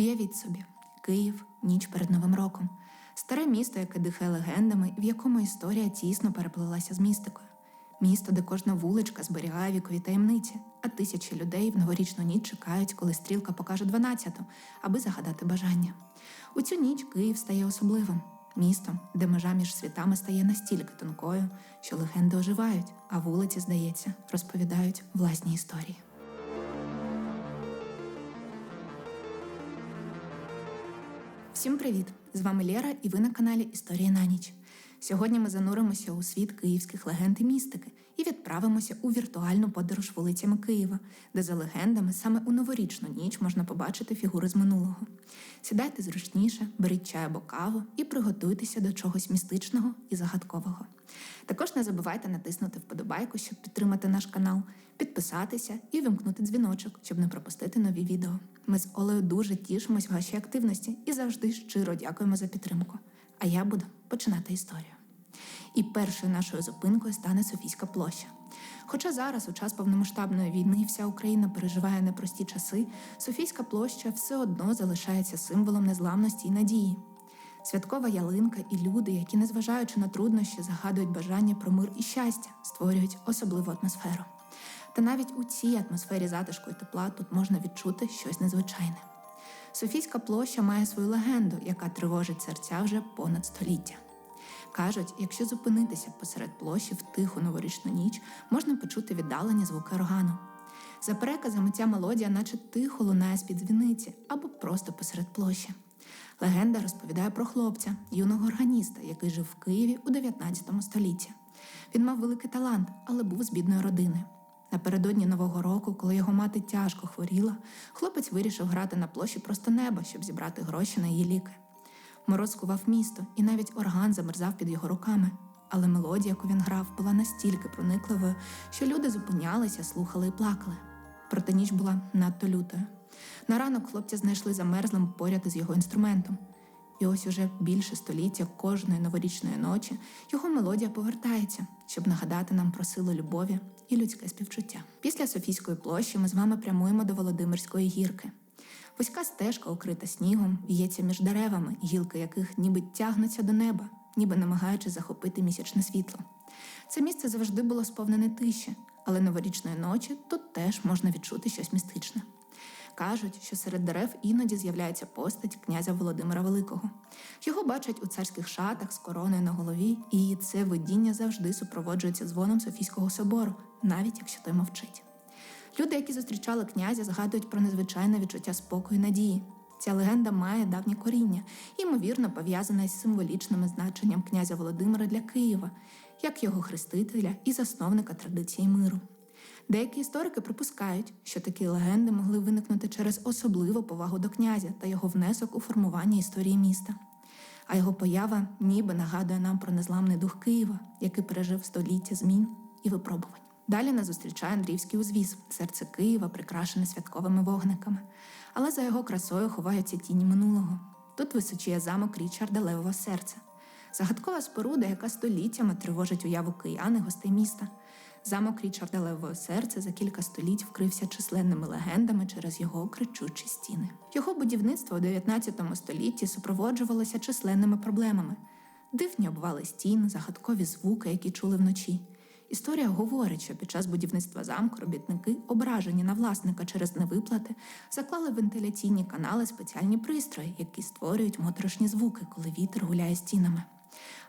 Уявіть собі, Київ, ніч перед Новим роком, старе місто, яке дихає легендами, в якому історія тісно переплилася з містикою. Місто, де кожна вуличка зберігає вікові таємниці, а тисячі людей в новорічну ніч чекають, коли стрілка покаже 12-ту, аби загадати бажання. У цю ніч Київ стає особливим містом, де межа між світами стає настільки тонкою, що легенди оживають, а вулиці, здається, розповідають власні історії. Всім привіт! З вами Лера, і ви на каналі Історія на ніч. Сьогодні ми зануримося у світ київських легенд і містики і відправимося у віртуальну подорож вулицями Києва, де за легендами саме у новорічну ніч можна побачити фігури з минулого. Сідайте зручніше, беріть чай або каву і приготуйтеся до чогось містичного і загадкового. Також не забувайте натиснути вподобайку, щоб підтримати наш канал, підписатися і вимкнути дзвіночок, щоб не пропустити нові відео. Ми з Олею дуже тішимось вашій активності і завжди щиро дякуємо за підтримку. А я буду починати історію. І першою нашою зупинкою стане Софійська площа. Хоча зараз, у час повномасштабної війни, вся Україна переживає непрості часи, Софійська площа все одно залишається символом незламності і надії. Святкова ялинка і люди, які, незважаючи на труднощі, загадують бажання про мир і щастя, створюють особливу атмосферу. Та навіть у цій атмосфері затишку і тепла тут можна відчути щось незвичайне. Софійська площа має свою легенду, яка тривожить серця вже понад століття. Кажуть, якщо зупинитися посеред площі в тиху новорічну ніч, можна почути віддалені звуки органу. За переказами ця мелодія, наче тихо лунає з-під дзвіниці або просто посеред площі. Легенда розповідає про хлопця, юного органіста, який жив в Києві у 19 столітті. Він мав великий талант, але був з бідної родини. Напередодні Нового року, коли його мати тяжко хворіла, хлопець вирішив грати на площі просто неба, щоб зібрати гроші на її ліки. Мороз скував місто, і навіть орган замерзав під його руками. Але мелодія, яку він грав, була настільки проникливою, що люди зупинялися, слухали і плакали. Проте ніч була надто лютою. На ранок хлопця знайшли замерзлим поряд із його інструментом. І ось уже більше століття кожної новорічної ночі його мелодія повертається, щоб нагадати нам про силу любові і людське співчуття. Після Софійської площі ми з вами прямуємо до Володимирської гірки. Вузька стежка, укрита снігом, в'ється між деревами, гілки яких ніби тягнуться до неба, ніби намагаючись захопити місячне світло. Це місце завжди було сповнене тиші, але новорічної ночі тут теж можна відчути щось містичне. Кажуть, що серед дерев іноді з'являється постать князя Володимира Великого. Його бачать у царських шатах з короною на голові, і це видіння завжди супроводжується дзвоном Софійського собору, навіть якщо той мовчить. Люди, які зустрічали князя, згадують про незвичайне відчуття спокою і надії. Ця легенда має давнє коріння, ймовірно, пов'язана із символічним значенням князя Володимира для Києва, як його хрестителя і засновника традиції миру. Деякі історики припускають, що такі легенди могли виникнути через особливу повагу до князя та його внесок у формування історії міста. А його поява ніби нагадує нам про незламний дух Києва, який пережив століття змін і випробувань. Далі нас зустрічає Андріївський узвіз, серце Києва, прикрашене святковими вогниками. Але за його красою ховаються тіні минулого. Тут височіє замок Річарда Левого серця, загадкова споруда, яка століттями тривожить уяву киян і гостей міста. Замок Річарда Левого серця за кілька століть вкрився численними легендами через його кричучі стіни. Його будівництво у 19 столітті супроводжувалося численними проблемами: дивні обвали стін, загадкові звуки, які чули вночі. Історія говорить, що під час будівництва замку робітники, ображені на власника через невиплати, заклали вентиляційні канали спеціальні пристрої, які створюють моторошні звуки, коли вітер гуляє стінами.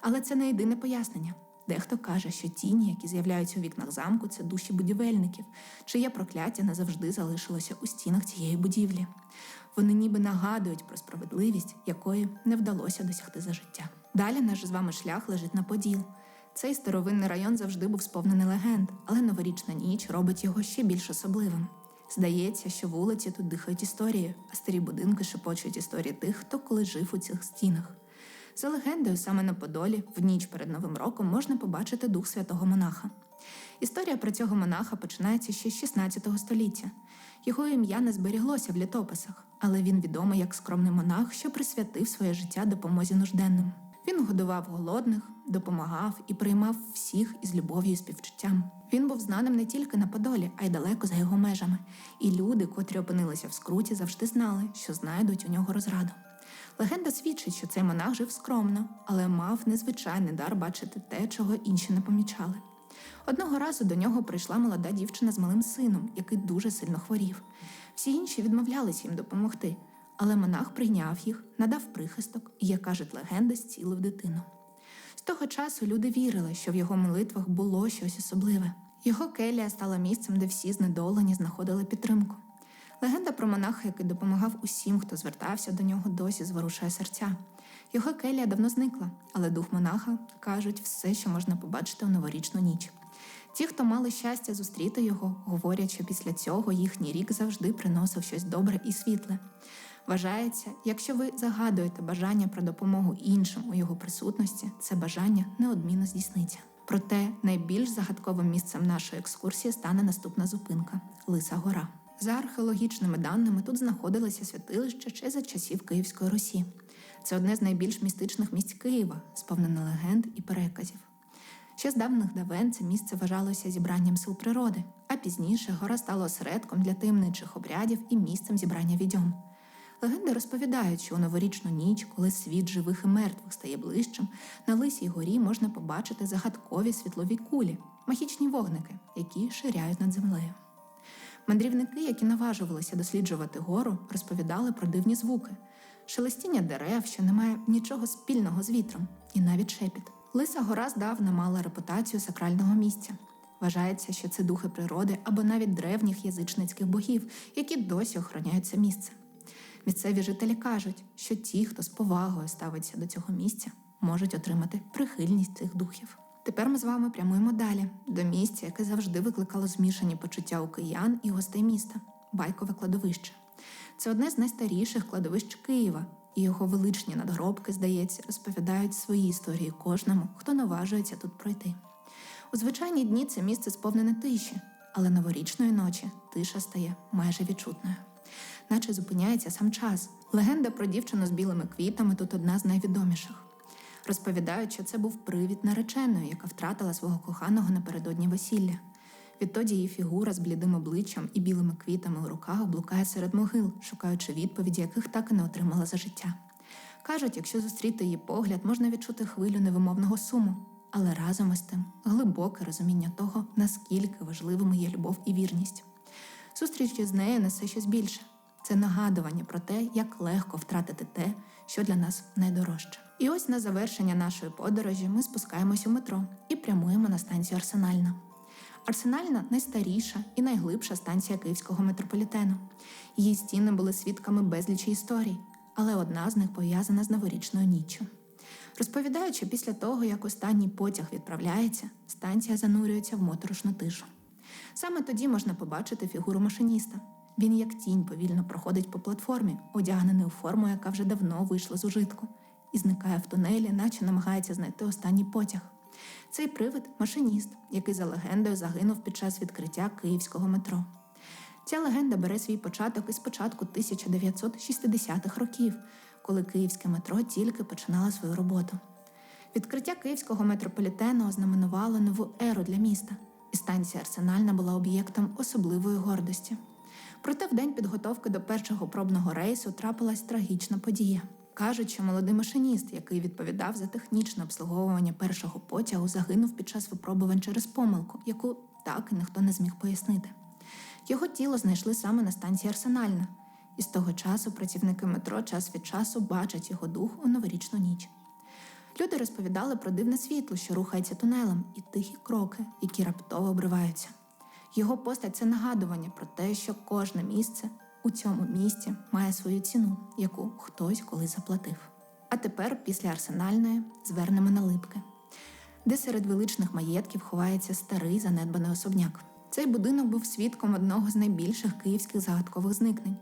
Але це не єдине пояснення. Дехто каже, що тіні, які з'являються у вікнах замку, це душі будівельників, чиє прокляття назавжди залишилося у стінах цієї будівлі. Вони ніби нагадують про справедливість, якої не вдалося досягти за життя. Далі наш з вами шлях лежить на поділ. Цей старовинний район завжди був сповнений легенд, але новорічна ніч робить його ще більш особливим. Здається, що вулиці тут дихають історією, а старі будинки шепочуть історії тих, хто коли жив у цих стінах. За легендою, саме на Подолі, в ніч перед Новим роком можна побачити дух святого монаха. Історія про цього монаха починається ще з 16 століття. Його ім'я не зберіглося в літописах, але він відомий як скромний монах, що присвятив своє життя допомозі нужденним. Він годував голодних, допомагав і приймав всіх із любов'ю і співчуттям. Він був знаним не тільки на Подолі, а й далеко за його межами. І люди, котрі опинилися в скруті, завжди знали, що знайдуть у нього розраду. Легенда свідчить, що цей монах жив скромно, але мав незвичайний дар бачити те, чого інші не помічали. Одного разу до нього прийшла молода дівчина з малим сином, який дуже сильно хворів. Всі інші відмовлялися їм допомогти, але монах прийняв їх, надав прихисток і, як кажуть легенди, зцілив дитину. З того часу люди вірили, що в його молитвах було щось особливе. Його келія стала місцем, де всі знедолені знаходили підтримку. Легенда про монаха, який допомагав усім, хто звертався до нього, досі зворушує серця. Його келія давно зникла, але дух монаха кажуть все, що можна побачити у новорічну ніч. Ті, хто мали щастя зустріти його, говорять, що після цього їхній рік завжди приносив щось добре і світле. Вважається, якщо ви загадуєте бажання про допомогу іншим у його присутності, це бажання неодмінно здійсниться. Проте найбільш загадковим місцем нашої екскурсії стане наступна зупинка Лиса Гора. За археологічними даними, тут знаходилося святилище ще за часів Київської Русі. Це одне з найбільш містичних місць Києва, сповнене легенд і переказів. Ще з давних давен це місце вважалося зібранням сил природи, а пізніше гора стала осередком для таємничих обрядів і місцем зібрання відьом. Легенди розповідають, що у новорічну ніч, коли світ живих і мертвих стає ближчим, на лисій горі можна побачити загадкові світлові кулі, магічні вогники, які ширяють над землею. Мандрівники, які наважувалися досліджувати гору, розповідали про дивні звуки, шелестіння дерев, що не має нічого спільного з вітром, і навіть шепіт. Лиса гора здавна мала репутацію сакрального місця. Вважається, що це духи природи або навіть древніх язичницьких богів, які досі охороняють це місце. Місцеві жителі кажуть, що ті, хто з повагою ставиться до цього місця, можуть отримати прихильність цих духів. Тепер ми з вами прямуємо далі до місця, яке завжди викликало змішані почуття у киян і гостей міста байкове кладовище. Це одне з найстаріших кладовищ Києва, і його величні надгробки, здається, розповідають свої історії кожному, хто наважується тут пройти. У звичайні дні це місце сповнене тиші, але новорічної ночі тиша стає майже відчутною. Наче зупиняється сам час. Легенда про дівчину з білими квітами тут одна з найвідоміших. Розповідають, що це був привід нареченої, яка втратила свого коханого напередодні весілля. Відтоді її фігура з блідим обличчям і білими квітами у руках блукає серед могил, шукаючи відповіді, яких так і не отримала за життя. Кажуть, якщо зустріти її погляд, можна відчути хвилю невимовного суму, але разом із тим глибоке розуміння того, наскільки важливими є любов і вірність. Зустріч з нею несе щось більше. Це нагадування про те, як легко втратити те, що для нас найдорожче. І ось на завершення нашої подорожі ми спускаємось у метро і прямуємо на станцію Арсенальна. Арсенальна найстаріша і найглибша станція київського метрополітену. Її стіни були свідками безлічі історій, але одна з них пов'язана з новорічною ніччю. Розповідають, що після того, як останній потяг відправляється, станція занурюється в моторошну тишу. Саме тоді можна побачити фігуру машиніста. Він як тінь повільно проходить по платформі, одягнений у форму, яка вже давно вийшла з ужитку, і зникає в тунелі, наче намагається знайти останній потяг. Цей привид машиніст, який за легендою загинув під час відкриття київського метро. Ця легенда бере свій початок із початку 1960-х років, коли київське метро тільки починало свою роботу. Відкриття київського метрополітену ознаменувало нову еру для міста, і станція Арсенальна була об'єктом особливої гордості. Проте в день підготовки до першого пробного рейсу трапилась трагічна подія. Кажуть, що молодий машиніст, який відповідав за технічне обслуговування першого потягу, загинув під час випробувань через помилку, яку так і ніхто не зміг пояснити. Його тіло знайшли саме на станції Арсенальна, і з того часу працівники метро час від часу бачать його дух у новорічну ніч. Люди розповідали про дивне світло, що рухається тунелем, і тихі кроки, які раптово обриваються. Його постать це нагадування про те, що кожне місце у цьому місті має свою ціну, яку хтось колись заплатив. А тепер, після арсенальної, звернемо на липки, де серед величних маєтків ховається старий занедбаний особняк. Цей будинок був свідком одного з найбільших київських загадкових зникнень.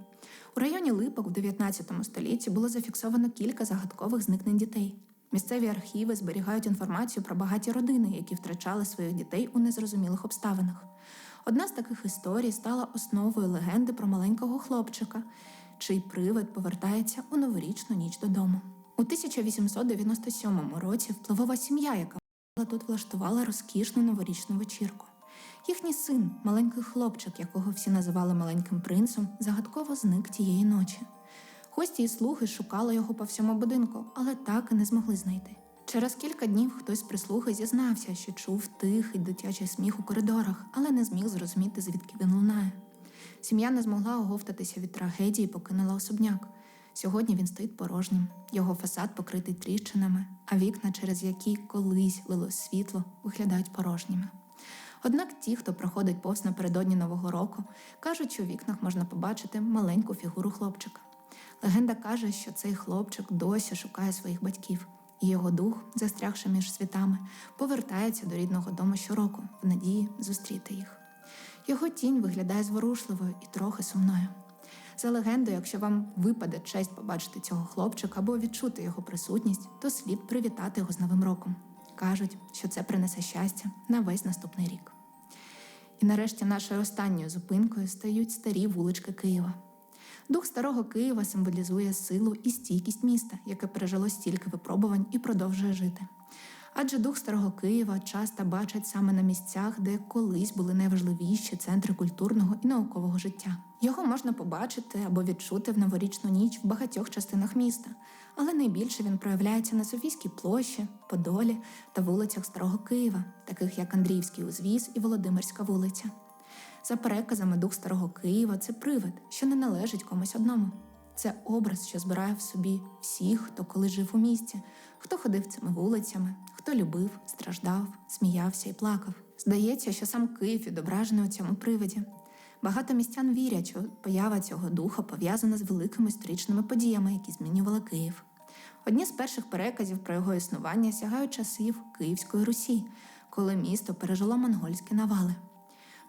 У районі Липок в 19 столітті було зафіксовано кілька загадкових зникнень дітей. Місцеві архіви зберігають інформацію про багаті родини, які втрачали своїх дітей у незрозумілих обставинах. Одна з таких історій стала основою легенди про маленького хлопчика, чий привид повертається у новорічну ніч додому. У 1897 році впливова сім'я, яка тут влаштувала розкішну новорічну вечірку. Їхній син, маленький хлопчик, якого всі називали маленьким принцем, загадково зник тієї ночі. Гості і слуги шукали його по всьому будинку, але так і не змогли знайти. Через кілька днів хтось з прислуги зізнався, що чув тихий дитячий сміх у коридорах, але не зміг зрозуміти, звідки він лунає. Сім'я не змогла оговтатися від трагедії і покинула особняк. Сьогодні він стоїть порожнім, його фасад покритий тріщинами, а вікна, через які колись лилось світло, виглядають порожніми. Однак ті, хто проходить повз напередодні Нового року, кажуть, що у вікнах можна побачити маленьку фігуру хлопчика. Легенда каже, що цей хлопчик досі шукає своїх батьків, і його дух, застрягши між світами, повертається до рідного дому щороку в надії зустріти їх. Його тінь виглядає зворушливою і трохи сумною. За легендою, якщо вам випаде честь побачити цього хлопчика або відчути його присутність, то слід привітати його з Новим роком. Кажуть, що це принесе щастя на весь наступний рік. І нарешті нашою останньою зупинкою стають старі вулички Києва. Дух старого Києва символізує силу і стійкість міста, яке пережило стільки випробувань і продовжує жити. Адже дух старого Києва часто бачать саме на місцях, де колись були найважливіші центри культурного і наукового життя. Його можна побачити або відчути в новорічну ніч в багатьох частинах міста, але найбільше він проявляється на Софійській площі, Подолі та вулицях Старого Києва, таких як Андріївський узвіз і Володимирська вулиця. За переказами дух старого Києва це привид, що не належить комусь одному. Це образ, що збирає в собі всіх, хто коли жив у місті, хто ходив цими вулицями, хто любив, страждав, сміявся і плакав. Здається, що сам Київ відображений у цьому привиді. Багато містян вірять, що поява цього духа пов'язана з великими історичними подіями, які змінювали Київ. Одні з перших переказів про його існування сягають часів Київської Русі, коли місто пережило монгольські навали.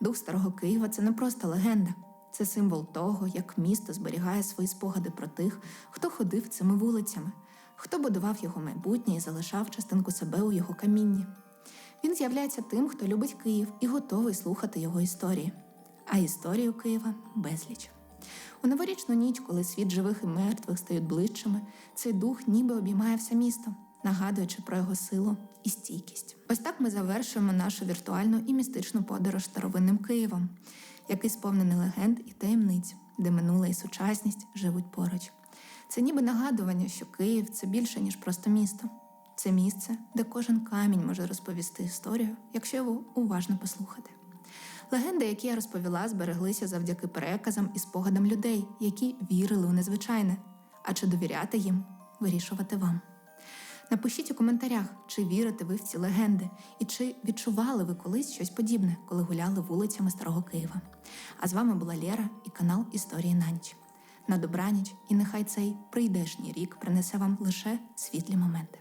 Дух старого Києва це не просто легенда, це символ того, як місто зберігає свої спогади про тих, хто ходив цими вулицями, хто будував його майбутнє і залишав частинку себе у його камінні. Він з'являється тим, хто любить Київ і готовий слухати його історії. А історію Києва безліч. У новорічну ніч, коли світ живих і мертвих стають ближчими, цей дух ніби обіймає все місто, нагадуючи про його силу і стійкість. Ось так ми завершуємо нашу віртуальну і містичну подорож старовинним Києвом, який сповнений легенд і таємниць, де минуле і сучасність живуть поруч. Це ніби нагадування, що Київ це більше, ніж просто місто. Це місце, де кожен камінь може розповісти історію, якщо його уважно послухати. Легенди, які я розповіла, збереглися завдяки переказам і спогадам людей, які вірили у незвичайне. А чи довіряти їм вирішувати вам. Напишіть у коментарях, чи вірите ви в ці легенди, і чи відчували ви колись щось подібне, коли гуляли вулицями Старого Києва. А з вами була Лєра і канал Історії на ніч. На добраніч, і нехай цей прийдешній рік принесе вам лише світлі моменти.